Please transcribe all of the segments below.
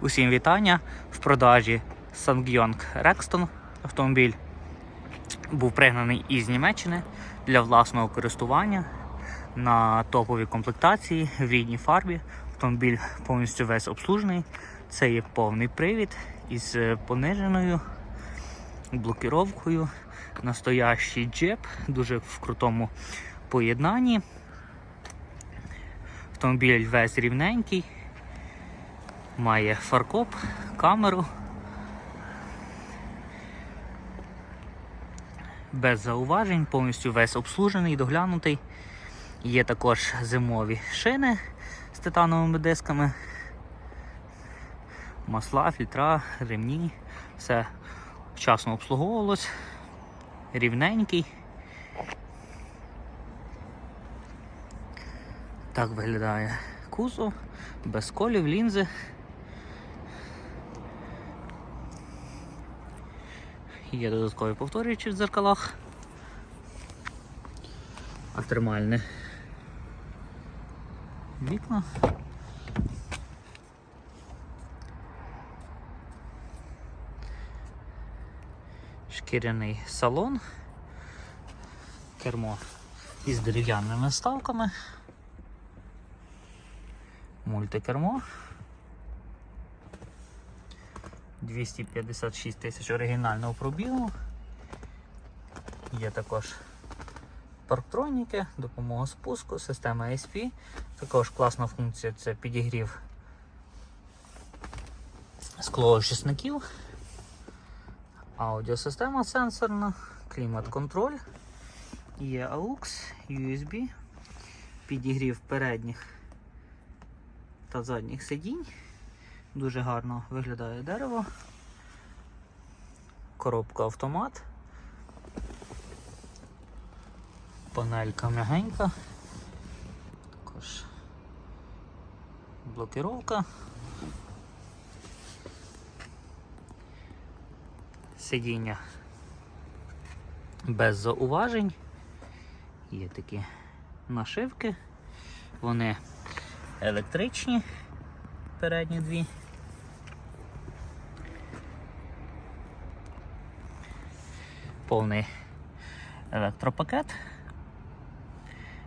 Усім вітання в продажі Ssangyong Rexton автомобіль був пригнаний із Німеччини для власного користування на топовій комплектації в рідній фарбі. Автомобіль повністю весь обслужений. Це є повний привід із пониженою блокіровкою. Настоящий джип, дуже в крутому поєднанні. Автомобіль весь рівненький, має фаркоп, камеру. Без зауважень, повністю весь обслужений, доглянутий. Є також зимові шини з титановими дисками, масла, фільтра, ремні. Все вчасно обслуговувалось, рівненький. Так виглядає кузов, без колів, лінзи. Є додаткові повторюючі в дзеркалах. А термальне вікна. Шкіряний салон. Кермо із дерев'яними ставками. Мультикермо. 256 тисяч оригінального пробігу. Є також парктроніки, допомога спуску, система ASP. Також класна функція це підігрів склоочисників, аудіосистема сенсорна, клімат-контроль, є AUX, USB, підігрів передніх та задніх сидінь. Дуже гарно виглядає дерево. Коробка автомат. Панелька м'ягенька. Також блокировка. Сидіння без зауважень. Є такі нашивки. Вони електричні, передні дві. Повний електропакет,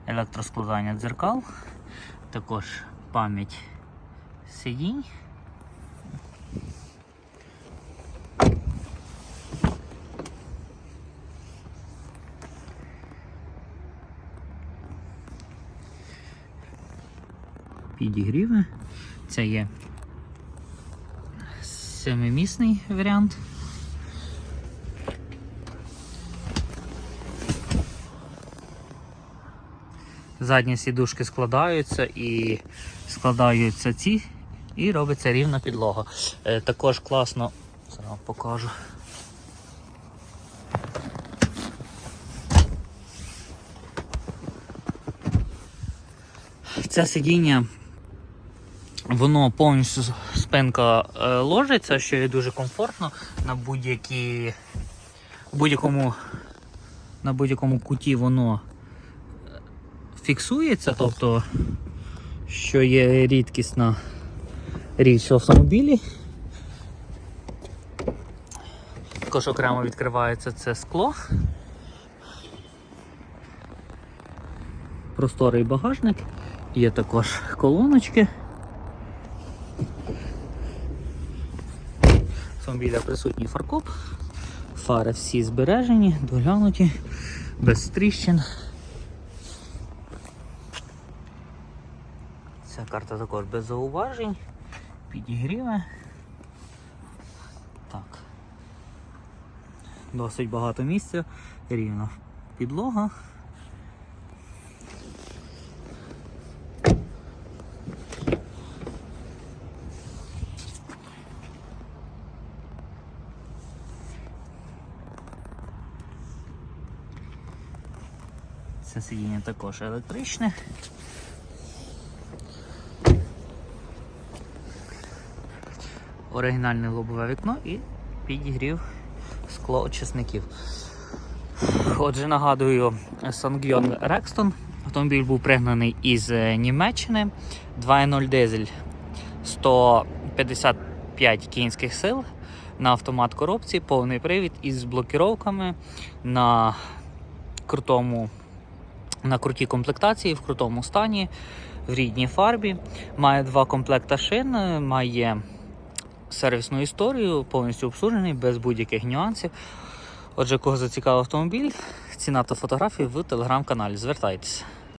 електроскладання дзеркал, також пам'ять сидінь. Підігріви. Це є семимісний варіант. Задні сідушки складаються і складаються ці, і робиться рівна підлога. Е, також класно, зараз покажу. Це сидіння, воно повністю спинка е, ложиться, що є дуже комфортно на будь-якому на будь-якому куті воно фіксується, тобто, що є рідкісна річ в автомобілі. Також окремо відкривається це скло. Просторий багажник, є також колоночки. Автомобіля присутній фаркоп, фари всі збережені, доглянуті, без тріщин. Карта також без зауважень, підігріве. Так. Досить багато місця, рівна підлога. Це сидіння також електричне. Оригінальне лобове вікно і підігрів склоочисників. Отже, нагадую, Ssangyong Rexton. Автомобіль був пригнаний із е, Німеччини. 2.0 дизель 150 105 кінських сил на автомат коробці, повний привід із блокіровками на крутому. На крутій комплектації, в крутому стані, в рідній фарбі. Має два комплекта шин, е, має сервісну історію, повністю обслужений, без будь-яких нюансів. Отже, кого зацікавив автомобіль, ціна та фотографії в телеграм-каналі. Звертайтеся.